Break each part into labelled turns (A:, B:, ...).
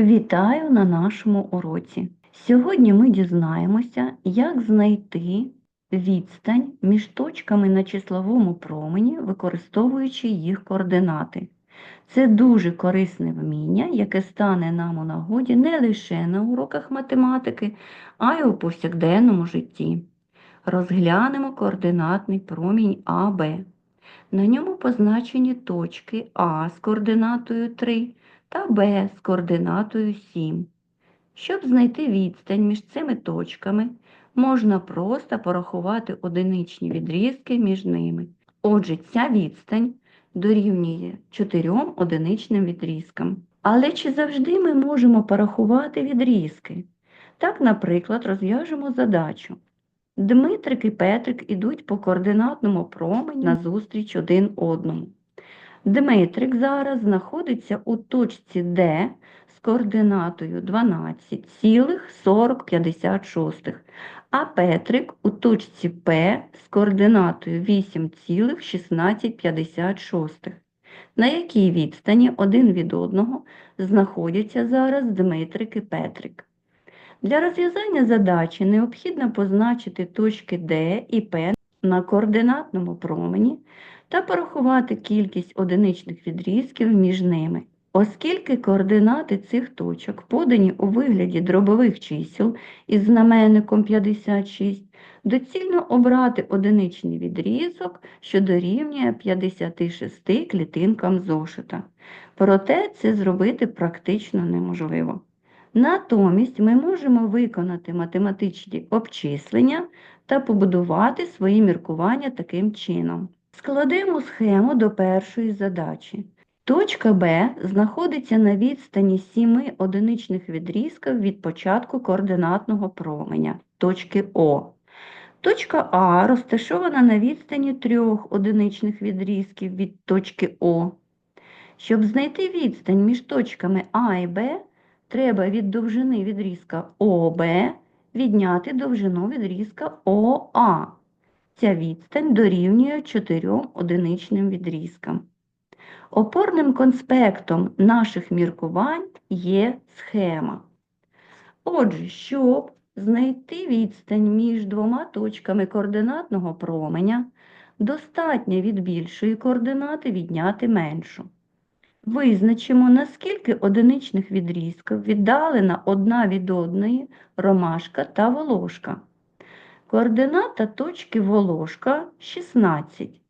A: Вітаю на нашому уроці. Сьогодні ми дізнаємося, як знайти відстань між точками на числовому промені, використовуючи їх координати. Це дуже корисне вміння, яке стане нам у нагоді не лише на уроках математики, а й у повсякденному житті. Розглянемо координатний промінь АБ. На ньому позначені точки А з координатою 3 та Б з координатою 7. Щоб знайти відстань між цими точками, можна просто порахувати одиничні відрізки між ними. Отже, ця відстань дорівнює 4 одиничним відрізкам. Але чи завжди ми можемо порахувати відрізки? Так, наприклад, розв'яжемо задачу. Дмитрик і Петрик ідуть по координатному промені назустріч один одному. Дмитрик зараз знаходиться у точці D з координатою 12,4056, а Петрик у точці P з координатою 8,1656. На якій відстані один від одного знаходяться зараз Дмитрик і Петрик? Для розв'язання задачі необхідно позначити точки D і P на координатному промені та порахувати кількість одиничних відрізків між ними. Оскільки координати цих точок подані у вигляді дробових чисел із знаменником 56, доцільно обрати одиничний відрізок, що дорівнює 56 клітинкам зошита. Проте це зробити практично неможливо. Натомість ми можемо виконати математичні обчислення та побудувати свої міркування таким чином. Складемо схему до першої задачі. Точка Б знаходиться на відстані 7 одиничних відрізків від початку координатного променя точки О. Точка А розташована на відстані 3 одиничних відрізків від точки О. Щоб знайти відстань між точками А і Б, треба від довжини відрізка ОБ відняти довжину відрізка ОА. Ця відстань дорівнює 4 одиничним відрізкам. Опорним конспектом наших міркувань є схема. Отже, щоб знайти відстань між двома точками координатного променя, достатньо від більшої координати відняти меншу. Визначимо, наскільки одиничних відрізків віддалена одна від одної ромашка та волошка. Координата точки волошка 16.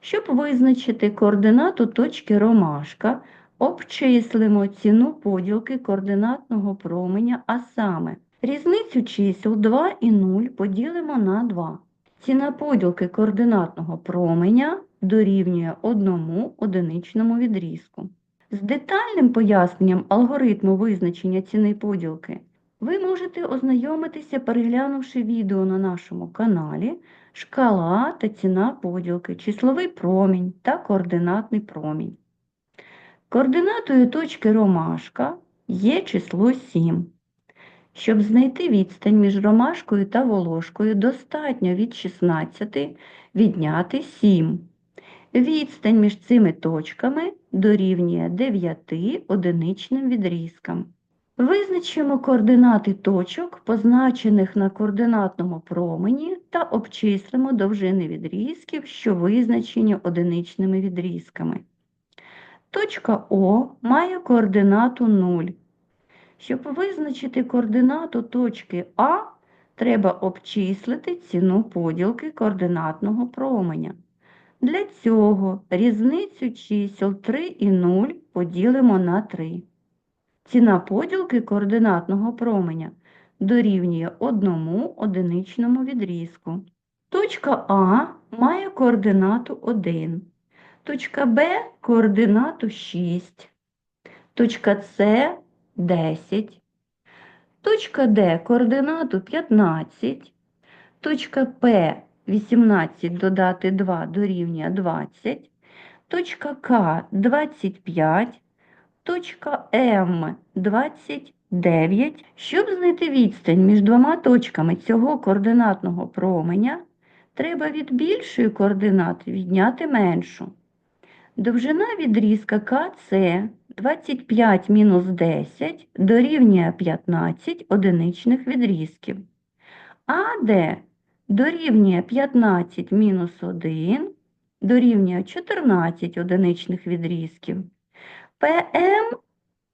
A: Щоб визначити координату точки ромашка, обчислимо ціну поділки координатного променя, а саме різницю чисел 2 і 0 поділимо на 2. Ціна поділки координатного променя дорівнює одному одиничному відрізку. З детальним поясненням алгоритму визначення ціни поділки ви можете ознайомитися, переглянувши відео на нашому каналі Шкала та ціна поділки, числовий промінь та координатний промінь. Координатою точки ромашка є число 7. Щоб знайти відстань між ромашкою та волошкою, достатньо від 16 відняти 7. Відстань між цими точками дорівнює 9 одиничним відрізкам. Визначимо координати точок, позначених на координатному промені, та обчислимо довжини відрізків, що визначені одиничними відрізками. Точка О має координату 0. Щоб визначити координату точки А, треба обчислити ціну поділки координатного променя. Для цього різницю чисел 3 і 0 поділимо на 3. Ціна поділки координатного променя дорівнює одному одиничному відрізку. Точка А має координату 1, точка Б координату 6, точка С 10, точка Д координату 15, точка П 18 додати 2 дорівнює 20, точка К 25, точка М 29. Щоб знайти відстань між двома точками цього координатного променя, треба від більшої координати відняти меншу. Довжина відрізка КЦ 25 мінус 10 дорівнює 15 одиничних відрізків. АД дорівнює 15 мінус 1 дорівнює 14 одиничних відрізків. ПМ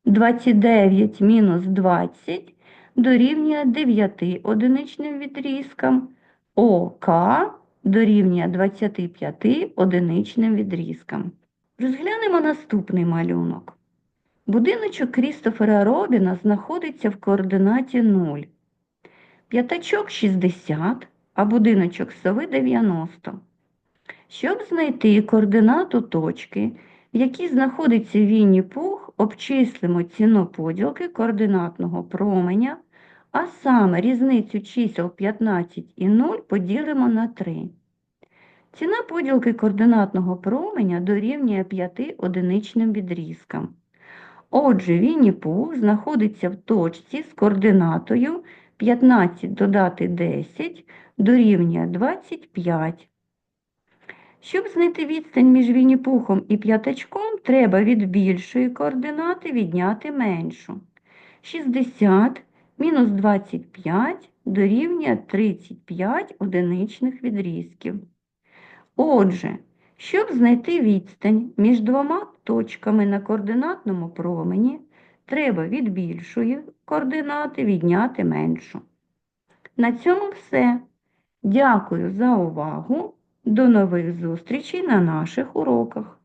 A: 29 мінус 20 дорівнює 9 одиничним відрізкам. ОК дорівнює 25 одиничним відрізкам. Розглянемо наступний малюнок. Будиночок Крістофера Робіна знаходиться в координаті 0. П'ятачок 60, а будиночок сови 90. Щоб знайти координату точки, в якій знаходиться Вінні Пух, обчислимо ціну поділки координатного променя, а саме різницю чисел 15 і 0 поділимо на 3. Ціна поділки координатного променя дорівнює 5 одиничним відрізкам. Отже, Вінні Пух знаходиться в точці з координатою 15 додати 10 дорівнює 25. Щоб знайти відстань між Вінні-Пухом і п'ятачком, треба від більшої координати відняти меншу. 60 мінус 25 дорівнює 35 одиничних відрізків. Отже, щоб знайти відстань між двома точками на координатному промені, треба від більшої координати відняти меншу. На цьому все. Дякую за увагу. До нових зустрічей на наших уроках.